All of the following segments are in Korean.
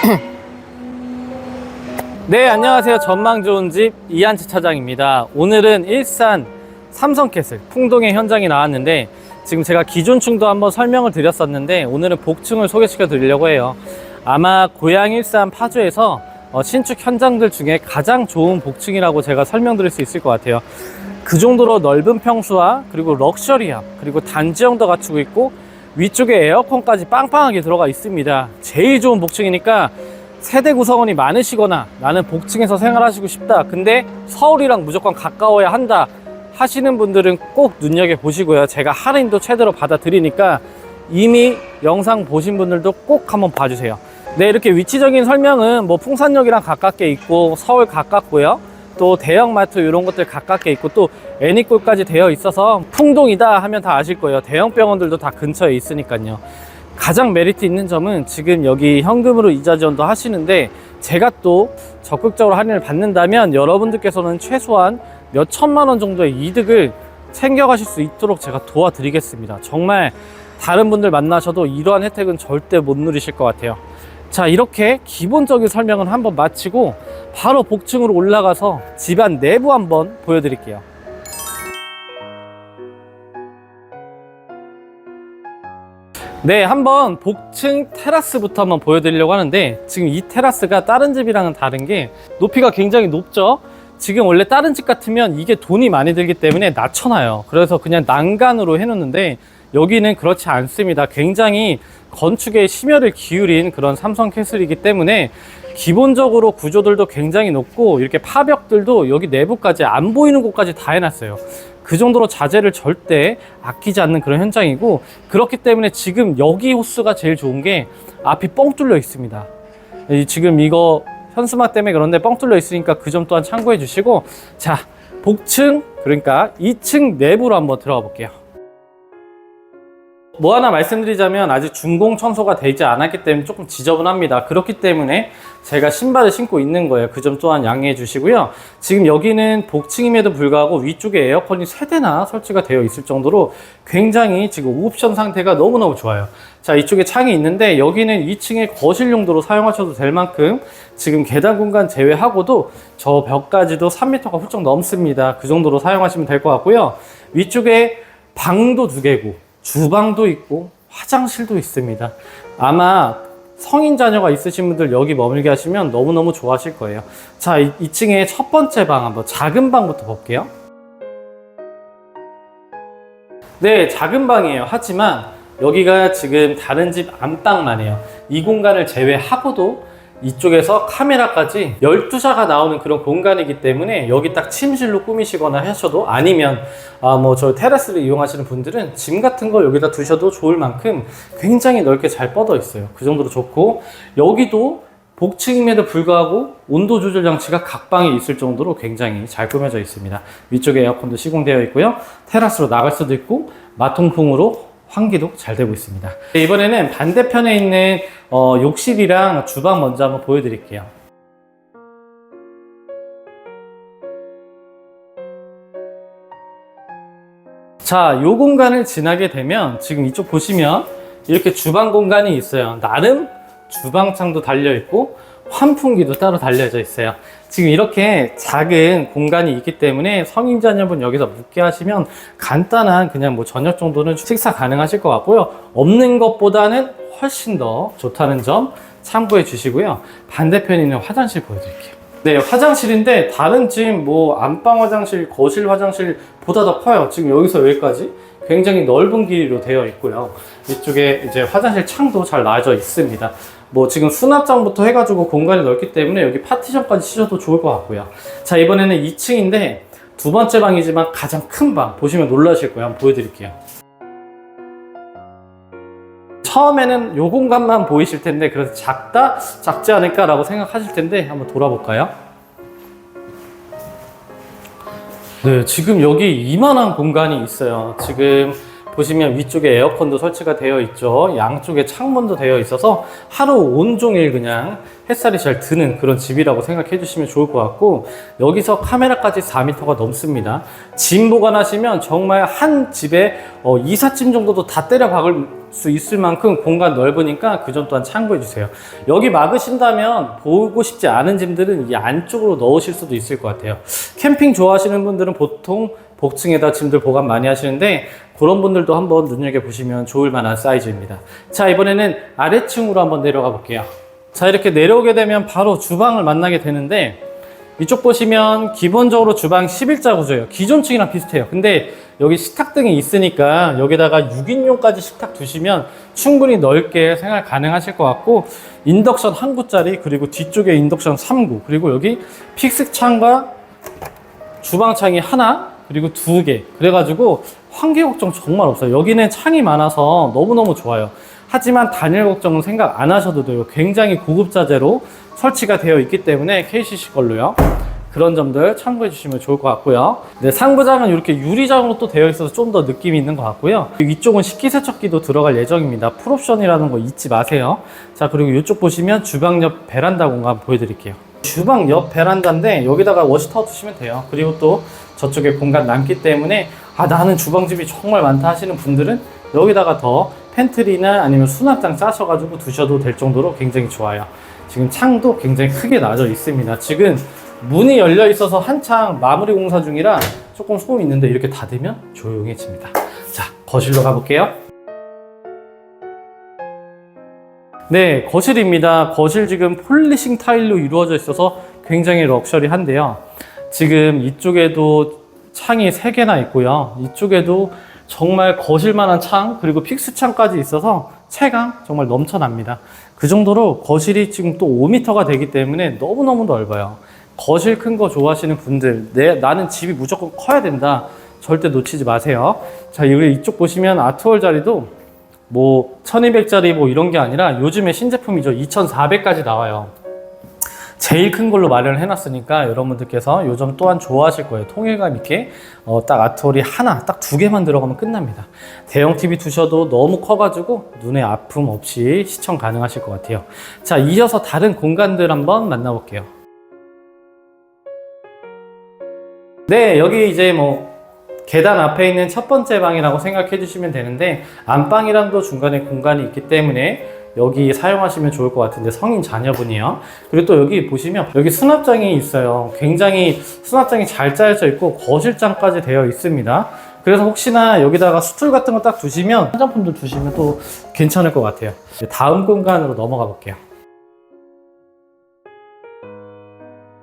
네, 안녕하세요. 전망 좋은 집 이한치 차장입니다. 오늘은 일산 삼성캐슬 풍동의 현장에 나왔는데 지금 제가 기존층도 한번 설명을 드렸었는데 오늘은 복층을 소개시켜 드리려고 해요. 아마 고양 일산 파주에서 어, 신축 현장들 중에 가장 좋은 복층이라고 제가 설명드릴 수 있을 것 같아요. 그 정도로 넓은 평수와 그리고 럭셔리함 그리고 단지형도 갖추고 있고 위쪽에 에어컨까지 빵빵하게 들어가 있습니다. 제일 좋은 복층이니까 세대 구성원이 많으시거나 나는 복층에서 생활하시고 싶다. 근데 서울이랑 무조건 가까워야 한다. 하시는 분들은 꼭 눈여겨 보시고요. 제가 할인도 최대로 받아드리니까 이미 영상 보신 분들도 꼭 한번 봐주세요. 네, 이렇게 위치적인 설명은 뭐 풍산역이랑 가깝게 있고 서울 가깝고요. 또 대형마트 이런 것들 가깝게 있고 또 애니골까지 되어 있어서 풍동이다 하면 다 아실 거예요. 대형 병원들도 다 근처에 있으니까요. 가장 메리트 있는 점은 지금 여기 현금으로 이자 지원도 하시는데 제가 또 적극적으로 할인을 받는다면 여러분들께서는 최소한 몇 천만 원 정도의 이득을 챙겨가실 수 있도록 제가 도와드리겠습니다. 정말 다른 분들 만나셔도 이러한 혜택은 절대 못 누리실 것 같아요. 자, 이렇게 기본적인 설명은 한번 마치고 바로 복층으로 올라가서 집안 내부 한번 보여드릴게요. 네, 한번 복층 테라스부터 한번 보여드리려고 하는데 지금 이 테라스가 다른 집이랑은 다른 게 높이가 굉장히 높죠? 지금 원래 다른 집 같으면 이게 돈이 많이 들기 때문에 낮춰놔요. 그래서 그냥 난간으로 해놓는데 여기는 그렇지 않습니다. 굉장히 건축에 심혈을 기울인 그런 삼성 캐슬이기 때문에 기본적으로 구조들도 굉장히 높고 이렇게 파벽들도 여기 내부까지 안 보이는 곳까지 다 해놨어요. 그 정도로 자재를 절대 아끼지 않는 그런 현장이고 그렇기 때문에 지금 여기 호스가 제일 좋은 게 앞이 뻥 뚫려 있습니다. 이 지금 이거 현수막 때문에 그런데 뻥 뚫려 있으니까 그 점 또한 참고해 주시고 자 복층 그러니까 2층 내부로 한번 들어가 볼게요. 뭐 하나 말씀드리자면 아직 준공 청소가 되지 않았기 때문에 조금 지저분합니다. 그렇기 때문에 제가 신발을 신고 있는 거예요. 그 점 또한 양해해 주시고요. 지금 여기는 복층임에도 불구하고 위쪽에 에어컨이 세대나 설치가 되어 있을 정도로 굉장히 지금 옵션 상태가 너무너무 좋아요. 자, 이쪽에 창이 있는데 여기는 2층의 거실 용도로 사용하셔도 될 만큼 지금 계단 공간 제외하고도 저 벽까지도 3m가 훌쩍 넘습니다. 그 정도로 사용하시면 될 것 같고요. 위쪽에 방도 두 개고 주방도 있고 화장실도 있습니다. 아마 성인 자녀가 있으신 분들 여기 머물게 하시면 너무너무 좋아하실 거예요. 자, 2층에 첫 번째 방 한번 작은 방부터 볼게요. 네, 작은 방이에요. 하지만 여기가 지금 다른 집 안방만 해요. 이 공간을 제외하고도 이쪽에서 카메라까지 12자가 나오는 그런 공간이기 때문에 여기 딱 침실로 꾸미시거나 하셔도 아니면 아 뭐 저 테라스를 이용하시는 분들은 짐 같은 걸 여기다 두셔도 좋을 만큼 굉장히 넓게 잘 뻗어 있어요. 그 정도로 좋고 여기도 복층임에도 불구하고 온도 조절 장치가 각 방에 있을 정도로 굉장히 잘 꾸며져 있습니다. 위쪽에 에어컨도 시공되어 있고요. 테라스로 나갈 수도 있고 마통풍으로 환기도 잘 되고 있습니다. 네, 이번에는 반대편에 있는 어, 욕실이랑 주방 먼저 한번 보여드릴게요. 자, 요 공간을 지나게 되면 지금 이쪽 보시면 이렇게 주방 공간이 있어요. 나름 주방창도 달려 있고 환풍기도 따로 달려져 있어요. 지금 이렇게 작은 공간이 있기 때문에 성인 자녀분 여기서 묵게 하시면 간단한 그냥 뭐 저녁 정도는 식사 가능하실 것 같고요. 없는 것보다는 훨씬 더 좋다는 점 참고해 주시고요. 반대편에 있는 화장실 보여드릴게요. 네, 화장실인데 다른 집 뭐 안방 화장실, 거실 화장실 보다 더 커요. 지금 여기서 여기까지 굉장히 넓은 길이로 되어 있고요. 이쪽에 이제 화장실 창도 잘 나져 있습니다. 뭐 지금 수납장부터 해가지고 공간이 넓기 때문에 여기 파티션까지 치셔도 좋을 것 같고요. 자, 이번에는 2층인데 두 번째 방이지만 가장 큰 방 보시면 놀라실 거예요. 한번 보여드릴게요. 처음에는 요 공간만 보이실 텐데 그래서 작다 작지 않을까 라고 생각하실 텐데 한번 돌아볼까요? 네, 지금 여기 이만한 공간이 있어요. 지금 보시면 위쪽에 에어컨도 설치가 되어 있죠. 양쪽에 창문도 되어 있어서 하루 온종일 그냥 햇살이 잘 드는 그런 집이라고 생각해 주시면 좋을 것 같고 여기서 카메라까지 4m가 넘습니다. 짐 보관하시면 정말 한 집에 어, 이삿짐 정도도 다 때려 박을 수 있을 만큼 공간 넓으니까 그 점 또한 참고해 주세요. 여기 막으신다면 보고 싶지 않은 짐들은 이 안쪽으로 넣으실 수도 있을 것 같아요. 캠핑 좋아하시는 분들은 보통 복층에다 짐들 보관 많이 하시는데 그런 분들도 한번 눈여겨보시면 좋을 만한 사이즈입니다. 자, 이번에는 아래층으로 한번 내려가 볼게요. 자, 이렇게 내려오게 되면 바로 주방을 만나게 되는데 이쪽 보시면 기본적으로 주방 11자 구조예요. 기존 층이랑 비슷해요. 근데 여기 식탁 등이 있으니까 여기다가 6인용까지 식탁 두시면 충분히 넓게 생활 가능하실 것 같고 인덕션 한 구짜리 그리고 뒤쪽에 인덕션 3구 그리고 여기 픽스 창과 주방 창이 하나 그리고 두 개. 그래가지고 환기 걱정 정말 없어요. 여기는 창이 많아서 너무너무 좋아요. 하지만 단열 걱정은 생각 안 하셔도 돼요. 굉장히 고급 자재로 설치가 되어 있기 때문에 KCC 걸로요. 그런 점들 참고해 주시면 좋을 것 같고요. 네, 상부장은 이렇게 유리장으로 또 되어 있어서 좀 더 느낌이 있는 것 같고요. 이쪽은 식기세척기도 들어갈 예정입니다. 풀옵션이라는 거 잊지 마세요. 자 그리고 이쪽 보시면 주방 옆 베란다 공간 보여드릴게요 주방 옆 베란다인데 여기다가 워시타워 두시면 돼요. 그리고 또 저쪽에 공간 남기 때문에 아 나는 주방집이 정말 많다 하시는 분들은 여기다가 더 팬트리나 아니면 수납장 짜셔가지고 두셔도 될 정도로 굉장히 좋아요. 지금 창도 굉장히 크게 나져 있습니다. 지금 문이 열려 있어서 한창 마무리 공사 중이라 조금 소음이 있는데 이렇게 닫으면 조용해집니다. 자 거실로 가볼게요. 네, 거실입니다. 거실 지금 폴리싱 타일로 이루어져 있어서 굉장히 럭셔리한데요. 지금 이쪽에도 창이 3개나 있고요. 이쪽에도 정말 거실만한 창, 그리고 픽스 창까지 있어서 채광 정말 넘쳐납니다. 그 정도로 거실이 지금 또 5m가 되기 때문에 너무너무 넓어요. 거실 큰 거 좋아하시는 분들, 내, 나는 집이 무조건 커야 된다. 절대 놓치지 마세요. 자, 여기 이쪽 보시면 아트월 자리도 뭐 1200짜리 뭐 이런 게 아니라 요즘에 신제품이죠. 2400까지 나와요. 제일 큰 걸로 마련을 해놨으니까 여러분들께서 요즘 또한 좋아하실 거예요. 통일감 있게 어, 딱 아트월이 하나 딱 두 개만 들어가면 끝납니다. 대형 TV 두셔도 너무 커가지고 눈에 아픔 없이 시청 가능하실 것 같아요. 자 이어서 다른 공간들 한번 만나볼게요. 네 여기 이제 뭐 계단 앞에 있는 첫 번째 방이라고 생각해 주시면 되는데 안방이랑도 중간에 공간이 있기 때문에 여기 사용하시면 좋을 것 같은데 성인 자녀분이요. 그리고 또 여기 보시면 여기 수납장이 있어요. 굉장히 수납장이 잘 짜여져 있고 거실장까지 되어 있습니다. 그래서 혹시나 여기다가 수툴 같은 거 딱 두시면 화장품도 두시면 또 괜찮을 것 같아요. 다음 공간으로 넘어가 볼게요.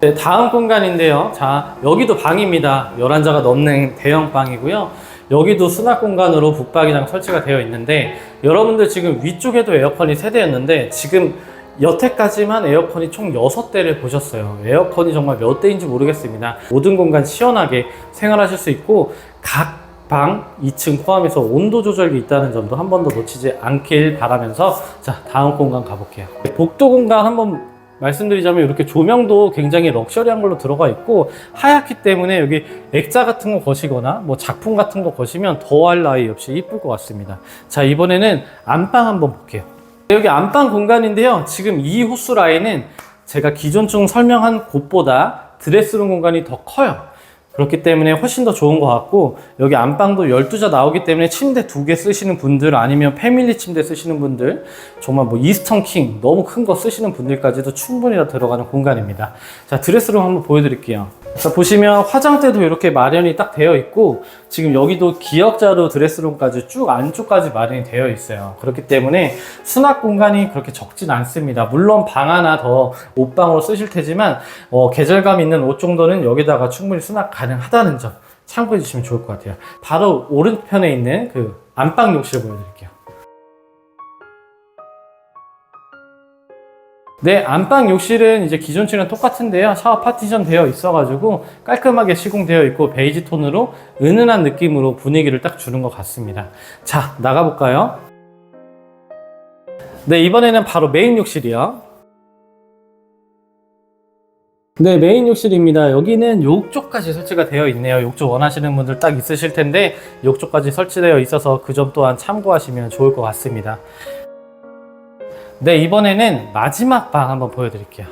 네, 다음 공간인데요. 자, 여기도 방입니다. 11자가 넘는 대형 방이고요. 여기도 수납 공간으로 북박이장 설치가 되어 있는데 여러분들 지금 위쪽에도 에어컨이 세대였는데 지금 여태까지만 에어컨이 총 6대를 보셨어요. 에어컨이 정말 몇 대인지 모르겠습니다. 모든 공간 시원하게 생활하실 수 있고 각 방 2층 포함해서 온도 조절기 있다는 점도 한 번도 놓치지 않길 바라면서 자 다음 공간 가볼게요. 복도 공간 한번 말씀드리자면 이렇게 조명도 굉장히 럭셔리한 걸로 들어가 있고 하얗기 때문에 여기 액자 같은 거 거시거나 뭐 작품 같은 거 거시면 더할 나위 없이 이쁠 것 같습니다. 자 이번에는 안방 한번 볼게요. 여기 안방 공간인데요. 지금 이 호수 라인은 제가 기존 중 설명한 곳보다 드레스룸 공간이 더 커요. 그렇기 때문에 훨씬 더 좋은 것 같고 여기 안방도 12자 나오기 때문에 침대 두 개 쓰시는 분들 아니면 패밀리 침대 쓰시는 분들 정말 뭐 이스턴 킹 너무 큰 거 쓰시는 분들까지도 충분히 다 들어가는 공간입니다. 자 드레스룸 한번 보여드릴게요. 자 보시면 화장대도 이렇게 마련이 딱 되어 있고 지금 여기도 기역자로 드레스룸까지 쭉 안쪽까지 마련이 되어 있어요. 그렇기 때문에 수납 공간이 그렇게 적진 않습니다. 물론 방 하나 더 옷방으로 쓰실 테지만 어, 계절감 있는 옷 정도는 여기다가 충분히 수납 가능하다는 점 참고해 주시면 좋을 것 같아요. 바로 오른편에 있는 그 안방 욕실 보여드릴게요 네, 안방 욕실은 이제 기존층이랑 똑같은데요. 샤워 파티션 되어 있어가지고 깔끔하게 시공되어 있고 베이지 톤으로 은은한 느낌으로 분위기를 딱 주는 것 같습니다. 자, 나가볼까요? 네, 이번에는 바로 메인 욕실이요. 네, 메인 욕실입니다. 여기는 욕조까지 설치가 되어 있네요. 욕조 원하시는 분들 딱 있으실 텐데 욕조까지 설치되어 있어서 그 점 또한 참고하시면 좋을 것 같습니다. 네, 이번에는 마지막 방 한번 보여드릴게요.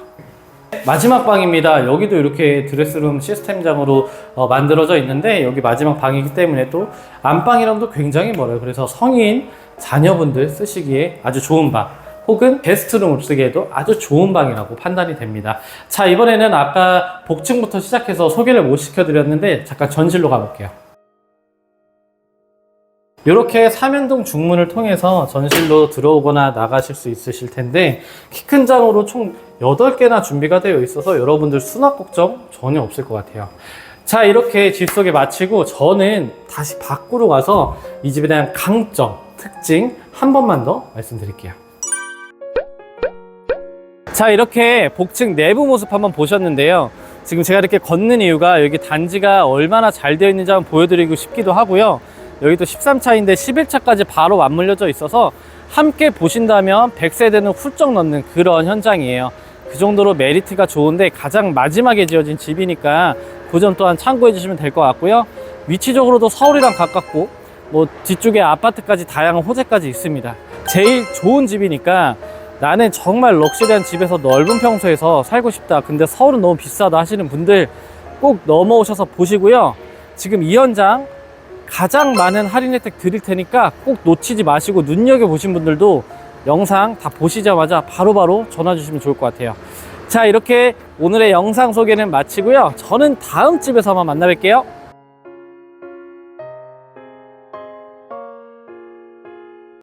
마지막 방입니다. 여기도 이렇게 드레스룸 시스템장으로 어, 만들어져 있는데 여기 마지막 방이기 때문에 또 안방이랑도 굉장히 멀어요. 그래서 성인 자녀분들 쓰시기에 아주 좋은 방 혹은 게스트룸을 쓰기에도 아주 좋은 방이라고 판단이 됩니다. 자, 이번에는 아까 복층부터 시작해서 소개를 못 시켜드렸는데 잠깐 전실로 가볼게요. 이렇게 삼연동 중문을 통해서 전실로 들어오거나 나가실 수 있으실 텐데 키 큰 장으로 총 8개나 준비가 되어 있어서 여러분들 수납 걱정 전혀 없을 것 같아요. 자 이렇게 집 소개 마치고 저는 다시 밖으로 가서 이 집에 대한 강점, 특징 한 번만 더 말씀드릴게요. 자 이렇게 복층 내부 모습 한번 보셨는데요. 지금 제가 이렇게 걷는 이유가 여기 단지가 얼마나 잘 되어 있는지 한번 보여드리고 싶기도 하고요. 여기도 13차인데 11차까지 바로 맞물려져 있어서 함께 보신다면 100세대는 훌쩍 넘는 그런 현장이에요. 그 정도로 메리트가 좋은데 가장 마지막에 지어진 집이니까 그 점 또한 참고해 주시면 될 것 같고요. 위치적으로도 서울이랑 가깝고 뭐 뒤쪽에 아파트까지 다양한 호재까지 있습니다. 제일 좋은 집이니까 나는 정말 럭셔리한 집에서 넓은 평소에서 살고 싶다. 근데 서울은 너무 비싸다 하시는 분들 꼭 넘어오셔서 보시고요. 지금 이 현장 가장 많은 할인 혜택 드릴 테니까 꼭 놓치지 마시고 눈여겨보신 분들도 영상 다 보시자마자 바로 바로 전화 주시면 좋을 것 같아요. 자, 이렇게 오늘의 영상 소개는 마치고요. 저는 다음 집에서 한번 만나 뵐게요.